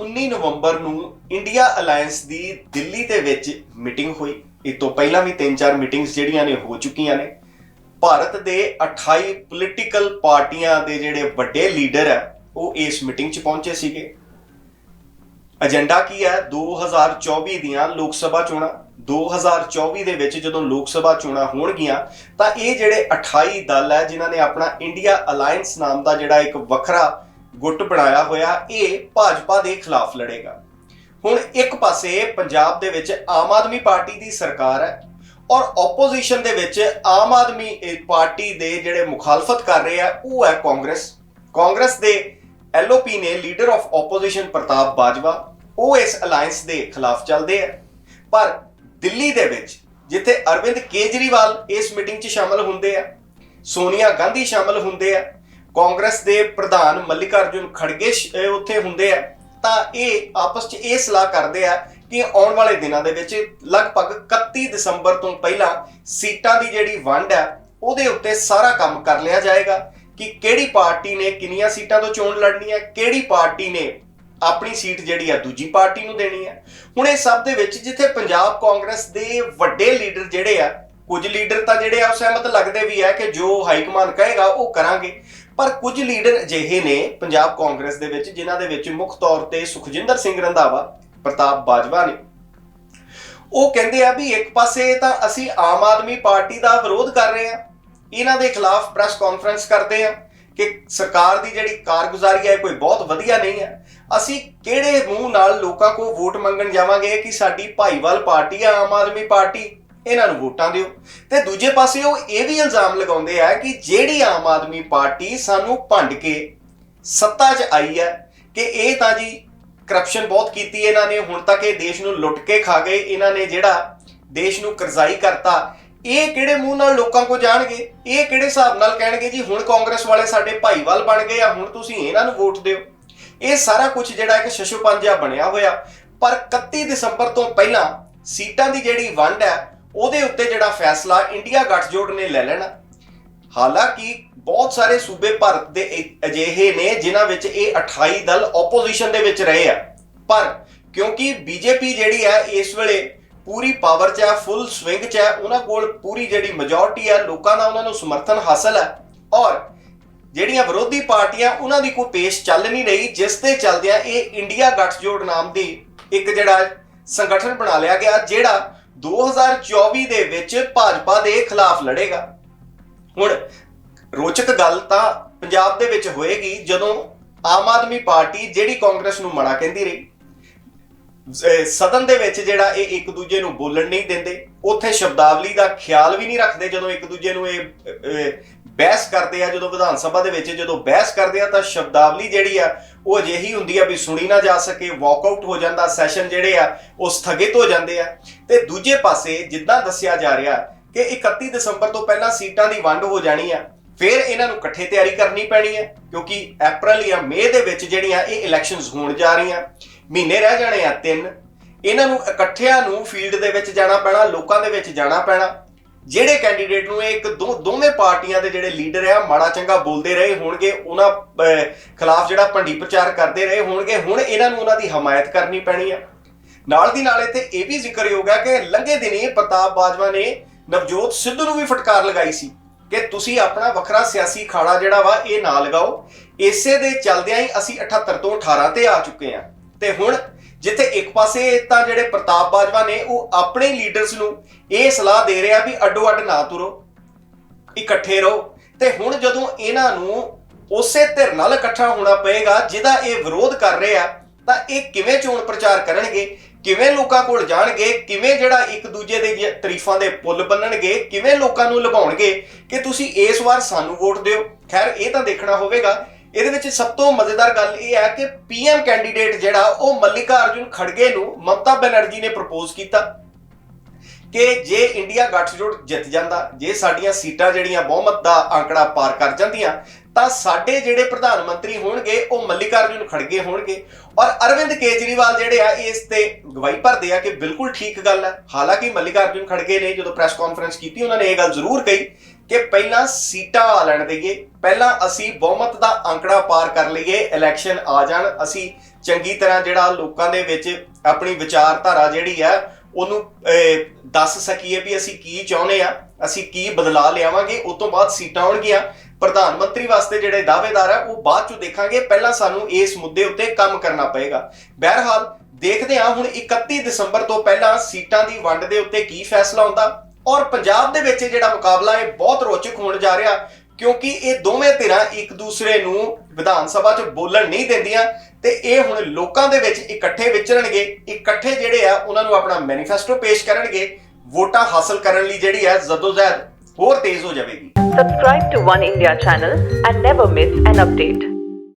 19 ਨਵੰਬਰ ਨੂੰ India alliance ਦੀ ਦਿੱਲੀ ਦੇ ਵਿੱਚ ਮੀਟਿੰਗ ਹੋਈ। ਇਹ ਤੋਂ ਪਹਿਲਾਂ ਵੀ 3-4 ਮੀਟਿੰਗਸ ਜਿਹੜੀਆਂ ਨੇ, ਹੋ ਚੁੱਕੀਆਂ ਨੇ। ਭਾਰਤ ਦੇ 28 ਪੋਲੀਟੀਕਲ ਪਾਰਟੀਆਂ ਦੇ ਜਿਹੜੇ ਵੱਡੇ ਲੀਡਰ ਆ, ਉਹ ਇਸ ਮੀਟਿੰਗ 'ਚ ਪਹੁੰਚੇ ਸੀਗੇ। ਏਜੰਡਾ ਕੀ ਹੈ 2024 ਦੀਆਂ ਲੋਕ ਸਭਾ ਚੋਣਾਂ। 2024 ਦੇ ਵਿੱਚ ਜਦੋਂ ਲੋਕ ਸਭਾ ਚੋਣਾਂ ਹੋਣਗੀਆਂ, ਤਾਂ ਇਹ ਜਿਹੜੇ 28 ਦਲ ਹੈ ਜਿਨ੍ਹਾਂ ਨੇ ਆਪਣਾ ਇੰਡੀਆ ਅਲਾਈਅੰਸ ਨਾਮ ਦਾ ਜਿਹੜਾ ਇੱਕ ਵੱਖਰਾ ਗੁੱਟ ਬਣਾਇਆ ਹੋਇਆ, ਇਹ ਭਾਜਪਾ ਦੇ ਖਿਲਾਫ ਲੜੇਗਾ। ਹੁਣ ਇੱਕ ਪਾਸੇ ਪੰਜਾਬ ਦੇ ਵਿੱਚ ਆਮ ਆਦਮੀ ਪਾਰਟੀ ਦੀ ਸਰਕਾਰ ਹੈ ਔਰ ਆਪੋਜੀਸ਼ਨ ਦੇ ਵਿੱਚ ਆਮ ਆਦਮੀ ਪਾਰਟੀ ਦੇ ਜਿਹੜੇ ਮੁਖਾਲਫਤ ਕਰ ਰਹੇ ਆ, ਉਹ ਹੈ ਕਾਂਗਰਸ। ਕਾਂਗਰਸ ਦੇ ਐਲਓਪੀ ਨੇ leader of opposition Partap Bajwa, ਉਹ ਇਸ ਅਲਾਈਅੰਸ ਦੇ ਖਿਲਾਫ ਚੱਲਦੇ ਆ। ਪਰ ਦਿੱਲੀ ਦੇ ਵਿੱਚ, ਜਿੱਥੇ ਅਰਵਿੰਦ ਕੇਜਰੀਵਾਲ ਇਸ ਮੀਟਿੰਗ 'ਚ ਸ਼ਾਮਲ ਹੁੰਦੇ ਆ, ਸੋਨੀਆ ਗਾਂਧੀ ਸ਼ਾਮਲ ਹੁੰਦੇ ਆ ਕਾਂਗਰਸ ਦੇ ਪ੍ਰਧਾਨ ਮੱਲਿਕਾਰਜੁਨ ਖੜਗੇ ਉੱਥੇ ਹੁੰਦੇ ਆ, ਤਾਂ ਇਹ ਆਪਸ 'ਚ ਇਹ ਸਲਾਹ ਕਰਦੇ ਆ ਕਿ ਆਉਣ ਵਾਲੇ ਦਿਨਾਂ ਦੇ ਵਿੱਚ ਲਗਭਗ 31 ਦਸੰਬਰ ਤੋਂ ਪਹਿਲਾਂ ਸੀਟਾਂ ਦੀ ਜਿਹੜੀ ਵੰਡ ਹੈ ਉਹਦੇ ਉੱਤੇ ਸਾਰਾ ਕੰਮ ਕਰ ਲਿਆ ਜਾਏਗਾ ਕਿ ਕਿਹੜੀ ਪਾਰਟੀ ਨੇ ਕਿੰਨੀਆਂ ਸੀਟਾਂ ਤੋਂ ਚੋਣ ਲੜਨੀ ਹੈ ਕਿਹੜੀ ਪਾਰਟੀ ਨੇ ਆਪਣੀ ਸੀਟ ਜਿਹੜੀ ਆ ਦੂਜੀ ਪਾਰਟੀ ਨੂੰ ਦੇਣੀ ਹੈ ਹੁਣ ਇਹ ਸਭ ਦੇ ਵਿੱਚ ਜਿੱਥੇ ਪੰਜਾਬ ਕਾਂਗਰਸ ਦੇ ਵੱਡੇ ਲੀਡਰ ਜਿਹੜੇ ਆ ਕੁਝ ਲੀਡਰ ਤਾਂ ਜਿਹੜੇ ਆ ਸਹਿਮਤ ਲੱਗਦੇ ਵੀ ਹੈ ਕਿ ਜੋ ਹਾਈ ਕਮਾਂਡ ਕਹੇਗਾ ਉਹ ਕਰਾਂਗੇ। ਪਰ ਕੁਝ ਲੀਡਰ ਅਜਿਹੇ ਨੇ ਪੰਜਾਬ ਕਾਂਗਰਸ ਦੇ ਵਿੱਚ ਜਿਨ੍ਹਾਂ ਦੇ ਵਿੱਚ ਮੁੱਖ ਤੌਰ ਤੇ ਸੁਖਜਿੰਦਰ ਸਿੰਘ ਰੰਧਾਵਾ, ਪ੍ਰਤਾਪ ਬਾਜਵਾ ਨੇ। ਉਹ ਕਹਿੰਦੇ ਆ ਵੀ ਇੱਕ ਪਾਸੇ ਤਾਂ ਅਸੀਂ ਆਮ ਆਦਮੀ ਪਾਰਟੀ ਦਾ ਵਿਰੋਧ ਕਰ ਰਹੇ ਆ ਇਹਨਾਂ ਦੇ ਖਿਲਾਫ ਪ੍ਰੈਸ ਕਾਨਫਰੰਸ ਕਰਦੇ ਆ ਕਿ ਸਰਕਾਰ ਦੀ ਜਿਹੜੀ ਕਾਰਗੁਜ਼ਾਰੀ ਹੈ ਕੋਈ ਬਹੁਤ ਵਧੀਆ ਨਹੀਂ ਹੈ। ਅਸੀਂ ਕਿਹੜੇ ਮੂੰਹ ਨਾਲ ਲੋਕਾਂ ਕੋਲ ਵੋਟ ਮੰਗਣ ਜਾਵਾਂਗੇ ਕਿ ਸਾਡੀ ਭਾਈਵਾਲ ਪਾਰਟੀ ਹੈ ਆਮ ਆਦਮੀ ਪਾਰਟੀ? ਇਹਨਾਂ ਨੂੰ ਵੋਟਾਂ ਦਿਓ। ਤੇ ਦੂਜੇ ਪਾਸੇ ਉਹ ਇਹ ਵੀ ਇਲਜ਼ਾਮ ਲਗਾਉਂਦੇ ਆ ਕਿ ਜਿਹੜੀ ਆਮ ਆਦਮੀ ਪਾਰਟੀ ਸਾਨੂੰ ਭੰਡ ਕੇ ਸੱਤਾ 'ਚ ਆਈ ਹੈ, ਕਿ ਇਹ ਤਾਂ ਜੀ ਕਰਪਸ਼ਨ ਬਹੁਤ ਕੀਤੀ ਇਹਨਾਂ ਨੇ, ਹੁਣ ਤੱਕ ਇਹ ਦੇਸ਼ ਨੂੰ ਲੁੱਟ ਕੇ ਖਾ ਗਏ ਇਹਨਾਂ ਨੇ ਜਿਹੜਾ ਦੇਸ਼ ਨੂੰ ਕਰਜ਼ਾਈ ਕਰਤਾ। ਇਹ ਕਿਹੜੇ ਮੂੰਹ ਨਾਲ ਲੋਕਾਂ ਕੋ ਜਾਣਗੇ? ਇਹ ਕਿਹੜੇ ਹਿਸਾਬ ਨਾਲ ਕਹਿਣਗੇ ਜੀ, ਹੁਣ ਕਾਂਗਰਸ ਵਾਲੇ ਸਾਡੇ ਭਾਈਵਾਲ ਬਣ ਗਏ ਆ, ਹੁਣ ਤੁਸੀਂ ਇਹਨਾਂ ਨੂੰ ਵੋਟ ਦਿਓ। ਇਹ ਸਾਰਾ ਕੁਝ ਜਿਹੜਾ ਇੱਕ ਸ਼ਸ਼ੋਪੰਜਾ ਬਣਿਆ ਹੋਇਆ। ਪਰ 31 ਦਸੰਬਰ ਤੋਂ ਪਹਿਲਾਂ ਸੀਟਾਂ ਦੀ ਜਿਹੜੀ ਵੰਡ ਹੈ ਉਹਦੇ ਉੱਤੇ ਜਿਹੜਾ ਫੈਸਲਾ ਇੰਡੀਆ ਗੱਠਜੋੜ ਨੇ ਲੈ ਲੈਣਾ। ਹਾਲਾਂਕਿ ਬਹੁਤ ਸਾਰੇ ਸੂਬੇ ਭਾਰਤ ਦੇ ਅਜਿਹੇ ਨੇ ਜਿਨ੍ਹਾਂ ਵਿੱਚ ਇਹ 28 ਦਲ ਆਪੋਜੀਸ਼ਨ ਦੇ ਵਿੱਚ ਰਹੇ ਆ। ਪਰ ਕਿਉਂਕਿ ਬੀਜੇਪੀ ਜਿਹੜੀ ਹੈ ਇਸ ਵੇਲੇ ਪੂਰੀ ਪਾਵਰ 'ਚ ਹੈ ਫੁੱਲ ਸਵਿੰਗ 'ਚ ਹੈ, ਉਹਨਾਂ ਕੋਲ ਪੂਰੀ ਜਿਹੜੀ ਮੈਜੋਰਟੀ ਹੈ, ਲੋਕਾਂ ਦਾ ਉਹਨਾਂ ਨੂੰ ਸਮਰਥਨ ਹਾਸਲ ਹੈ। ਔਰ ਜਿਹੜੀਆਂ ਵਿਰੋਧੀ ਪਾਰਟੀਆਂ, ਉਹਨਾਂ ਦੀ ਕੋਈ ਪੇਸ਼ ਚੱਲ ਨਹੀਂ ਰਹੀ, ਜਿਸ ਦੇ ਚੱਲਦਿਆਂ ਇਹ ਇੰਡੀਆ ਗੱਠਜੋੜ ਨਾਮ ਦੀ ਇੱਕ ਜਿਹੜਾ ਸੰਗਠਨ ਬਣਾ ਲਿਆ ਗਿਆ, ਜਿਹੜਾ 2024 ਦੇ ਵਿੱਚ ਭਾਜਪਾ ਦੇ ਖਿਲਾਫ ਲੜੇਗਾ। ਹੁਣ ਰੋਚਕ ਗੱਲ ਤਾਂ ਪੰਜਾਬ ਦੇ ਵਿੱਚ ਹੋਏਗੀ ਜਦੋਂ ਆਮ ਆਦਮੀ ਪਾਰਟੀ ਜਿਹੜੀ ਕਾਂਗਰਸ ਨੂੰ ਮਨਾ ਕਹਿੰਦੀ ਰਹੀ। ਸਦਨ ਦੇ ਵਿੱਚ ਜਿਹੜਾ ਇਹ ਇੱਕ ਦੂਜੇ ਨੂੰ ਬੋਲਣ ਨਹੀਂ ਦਿੰਦੇ, ਉੱਥੇ ਸ਼ਬਦਾਵਲੀ ਦਾ ਖਿਆਲ ਵੀ ਨਹੀਂ ਰੱਖਦੇ ਜਦੋਂ ਇੱਕ ਦੂਜੇ ਨੂੰ ਇਹ ਬਹਿਸ ਕਰਦੇ ਆ, ਜਦੋਂ ਵਿਧਾਨ ਸਭਾ ਦੇ ਵਿੱਚ ਜਦੋਂ ਬਹਿਸ ਕਰਦੇ ਆ, ਤਾਂ ਸ਼ਬਦਾਵਲੀ ਜਿਹੜੀ ਆ, ਉਹ ਅਜਿਹੀ ਹੁੰਦੀ ਆ ਵੀ ਸੁਣੀ ਨਾ ਜਾ ਸਕੇ ਵਾਕਆਊਟ ਹੋ ਜਾਂਦਾ ਸੈਸ਼ਨ ਜਿਹੜੇ ਆ, ਉਹ ਸਥਗਿਤ ਹੋ ਜਾਂਦੇ ਆ। ਤੇ ਦੂਜੇ ਪਾਸੇ ਜਿੱਦਾਂ ਦੱਸਿਆ ਜਾ ਰਿਹਾ ਕਿ 31 ਦਸੰਬਰ ਤੋਂ ਪਹਿਲਾਂ ਸੀਟਾਂ ਦੀ ਵੰਡ ਹੋ ਜਾਣੀ ਆ, ਫਿਰ ਇਹਨਾਂ ਨੂੰ ਇਕੱਠੇ ਤਿਆਰੀ ਕਰਨੀ ਪੈਣੀ ਹੈ ਕਿਉਂਕਿ ਅਪ੍ਰੈਲ ਜਾਂ ਮਈ ਦੇ ਵਿੱਚ ਜਿਹੜੀਆਂ ਇਹ ਇਲੈਕਸ਼ਨਸ ਹੋਣ ਜਾ ਰਹੀਆਂ ਮਹੀਨੇ ਰਹਿ ਜਾਣੇ ਆ, ਤਿੰਨ। ਇਹਨਾਂ ਨੂੰ ਇਕੱਠਿਆਂ ਨੂੰ ਫੀਲਡ ਦੇ ਵਿੱਚ ਜਾਣਾ ਪੈਣਾ, ਲੋਕਾਂ ਦੇ ਵਿੱਚ ਜਾਣਾ ਪੈਣਾ। ਜਿਹੜੇ ਕੈਂਡੀਡੇਟ ਨੂੰ ਇਹ ਇੱਕ ਦੋ ਦੋਵੇਂ ਪਾਰਟੀਆਂ ਦੇ ਜਿਹੜੇ ਲੀਡਰ ਆ, ਮਾੜਾ ਚੰਗਾ ਬੋਲਦੇ ਰਹੇ ਹੋਣਗੇ, ਉਹਨਾਂ ਖਿਲਾਫ ਜਿਹੜਾ ਭੰਡੀ ਪ੍ਰਚਾਰ ਕਰਦੇ ਰਹੇ ਹੋਣਗੇ, ਹੁਣ ਇਹਨਾਂ ਨੂੰ ਉਹਨਾਂ ਦੀ ਹਮਾਇਤ ਕਰਨੀ ਪੈਣੀ ਆ। ਨਾਲ ਦੀ ਨਾਲ ਇੱਥੇ ਇਹ ਵੀ ਜ਼ਿਕਰਯੋਗ ਹੈ ਕਿ ਲੰਘੇ ਦਿਨੀ ਪ੍ਰਤਾਪ ਬਾਜਵਾ ਨੇ ਨਵਜੋਤ ਸਿੱਧੂ ਨੂੰ ਵੀ ਫਟਕਾਰ ਲਗਾਈ ਸੀ ਕਿ ਤੁਸੀਂ ਆਪਣਾ ਵੱਖਰਾ ਸਿਆਸੀ ਖਾੜਾ ਜਿਹੜਾ ਵਾ ਇਹ ਨਾ ਲਗਾਓ। ਇਸੇ ਦੇ ਚੱਲਦਿਆਂ ਹੀ ਅਸੀਂ 78 ਤੋਂ 18 ਤੇ ਆ ਚੁੱਕੇ ਆ ਤੇ ਹੁਣ ਜਿੱਥੇ ਇੱਕ ਪਾਸੇ ਤਾਂ ਜਿਹੜੇ ਪ੍ਰਤਾਪ ਬਾਜਵਾ ਨੇ, ਉਹ ਆਪਣੇ ਲੀਡਰਸ ਨੂੰ ਇਹ ਸਲਾਹ ਦੇ ਰਿਹਾ ਵੀ ਅੱਡੋ ਅੱਡ ਨਾ ਤੁਰੋ, ਇਕੱਠੇ ਰਹੋ। ਤੇ ਹੁਣ ਜਦੋਂ ਇਹਨਾਂ ਨੂੰ ਉਸੇ ਧਿਰ ਨਾਲ ਇਕੱਠਾ ਹੋਣਾ ਪਏਗਾ, ਜਿਹਦਾ ਇਹ ਵਿਰੋਧ ਕਰ ਰਹੇ ਆ, ਤਾਂ ਇਹ ਕਿਵੇਂ ਚੋਣ ਪ੍ਰਚਾਰ ਕਰਨਗੇ? ਕਿਵੇਂ ਲੋਕਾਂ ਕੋਲ ਜਾਣਗੇ? ਕਿਵੇਂ ਜਿਹੜਾ ਇੱਕ ਦੂਜੇ ਦੇ ਜੇ, ਤਾਰੀਫਾਂ ਦੇ ਪੁੱਲ ਬੰਨਣਗੇ? ਕਿਵੇਂ ਲੋਕਾਂ ਨੂੰ ਲਗਾਉਣਗੇ ਕਿ ਤੁਸੀਂ ਇਸ ਵਾਰ ਸਾਨੂੰ ਵੋਟ ਦਿਓ? ਖੈਰ, ਇਹ ਤਾਂ ਦੇਖਣਾ ਹੋਵੇਗਾ। ਇਹਦੇ ਵਿੱਚ ਸਭ ਤੋਂ ਮਜ਼ੇਦਾਰ ਗੱਲ ਇਹ ਹੈ ਕਿ ਪੀਐਮ ਕੈਂਡੀਡੇਟ ਜਿਹੜਾ ਉਹ ਮੱਲਿਕਾ ਅਰਜੁਨ ਖੜਗੇ ਨੂੰ ਮਮਤਾ ਬੈਨਰਜੀ ਨੇ ਪ੍ਰਪੋਜ਼ ਕੀਤਾ ਕਿ ਜੇ ਇੰਡੀਆ ਗੱਠਜੋੜ ਜਿੱਤ ਜਾਂਦਾ, ਜੇ ਸਾਡੀਆਂ ਸੀਟਾਂ ਜਿਹੜੀਆਂ ਬਹੁਮਤ ਦਾ ਅੰਕੜਾ ਪਾਰ ਕਰ ਜਾਂਦੀਆਂ, ਤਾਂ ਸਾਡੇ ਜਿਹੜੇ ਪ੍ਰਧਾਨ ਮੰਤਰੀ ਹੋਣਗੇ, ਉਹ ਮੱਲਿਕਾਰਜੁਨ ਖੜਗੇ ਹੋਣਗੇ। ਔਰ ਅਰਵਿੰਦ ਕੇਜਰੀਵਾਲ ਜਿਹੜੇ ਆ ਇਸ ਤੇ ਗਵਾਹੀ ਭਰਦੇ ਆ ਕਿ ਬਿਲਕੁਲ ਠੀਕ ਗੱਲ ਹੈ। ਹਾਲਾਂਕਿ ਮੱਲਿਕਾਰਜੁਨ ਖੜਗੇ ਨੇ ਜਦੋਂ ਪ੍ਰੈਸ ਕਾਨਫਰੰਸ ਕੀਤੀ, ਉਹਨਾਂ ਨੇ ਇਹ ਗੱਲ ਜ਼ਰੂਰ ਕਹੀ ਕਿ ਪਹਿਲਾਂ ਸੀਟਾਂ ਆ ਲੈਣ ਦਈਏ ਪਹਿਲਾਂ ਅਸੀਂ ਬਹੁਮਤ ਦਾ ਅੰਕੜਾ ਪਾਰ ਕਰ ਲਈਏ ਇਲੈਕਸ਼ਨ ਆ ਜਾਣ ਅਸੀਂ ਚੰਗੀ ਤਰ੍ਹਾਂ ਜਿਹੜਾ ਲੋਕਾਂ ਦੇ ਵਿੱਚ ਆਪਣੀ ਵਿਚਾਰਧਾਰਾ ਜਿਹੜੀ ਹੈ ਉਹਨੂੰ ਅਹ, ਦੱਸ ਸਕੀਏ ਵੀ ਅਸੀਂ ਕੀ ਚਾਹੁੰਦੇ ਆ ਅਸੀਂ ਕੀ ਬਦਲਾਅ ਲਿਆਵਾਂਗੇ ਉਸ ਤੋਂ ਬਾਅਦ ਸੀਟਾਂ ਆਉਣਗੀਆਂ। ਪ੍ਰਧਾਨ ਮੰਤਰੀ ਵਾਸਤੇ ਜਿਹੜੇ ਦਾਅਵੇਦਾਰ ਆ ਉਹ ਬਾਅਦ ਚੋਂ ਦੇਖਾਂਗੇ ਪਹਿਲਾਂ ਸਾਨੂੰ ਇਸ ਮੁੱਦੇ ਉੱਤੇ ਕੰਮ ਕਰਨਾ ਪਏਗਾ। ਬਹਰਹਾਲ ਦੇਖਦੇ ਹਾਂ ਹੁਣ 31 ਦਸੰਬਰ ਤੋਂ ਪਹਿਲਾਂ ਸੀਟਾਂ ਦੀ ਵੰਡ ਦੇ ਉੱਤੇ ਕੀ ਫੈਸਲਾ ਹੁੰਦਾ ਔਰ ਪੰਜਾਬ ਦੇ ਵਿੱਚ ਜਿਹੜਾ ਮੁਕਾਬਲਾ ਇਹ ਬਹੁਤ ਰੋਚਕ ਹੋਣ ਜਾ ਰਿਹਾ, ਕਿਉਂਕਿ ਇਹ ਦੋਵੇਂ ਧਿਰਾਂ ਇੱਕ ਦੂਸਰੇ ਨੂੰ ਵਿਧਾਨ ਸਭਾ 'ਚ ਬੋਲਣ ਨਹੀਂ ਦਿੰਦੀਆਂ ਤੇ ਇਹ ਹੁਣ ਲੋਕਾਂ ਦੇ ਵਿੱਚ ਇਕੱਠੇ ਵਿਚਰਨਗੇ, ਇਕੱਠੇ ਜਿਹੜੇ ਆ ਉਹਨਾਂ ਨੂੰ ਆਪਣਾ ਮੈਨੀਫੈਸਟੋ ਪੇਸ਼ ਕਰਨਗੇ, ਵੋਟਾਂ ਹਾਸਲ ਕਰਨ ਲਈ ਜਿਹੜੀ ਹੈ ਜ਼ਦੋਜ਼ਹਿਦ ਹੋਰ ਤੇਜ਼ ਹੋ ਜਾਵੇਗੀ subscribe to One India channel and never miss an update.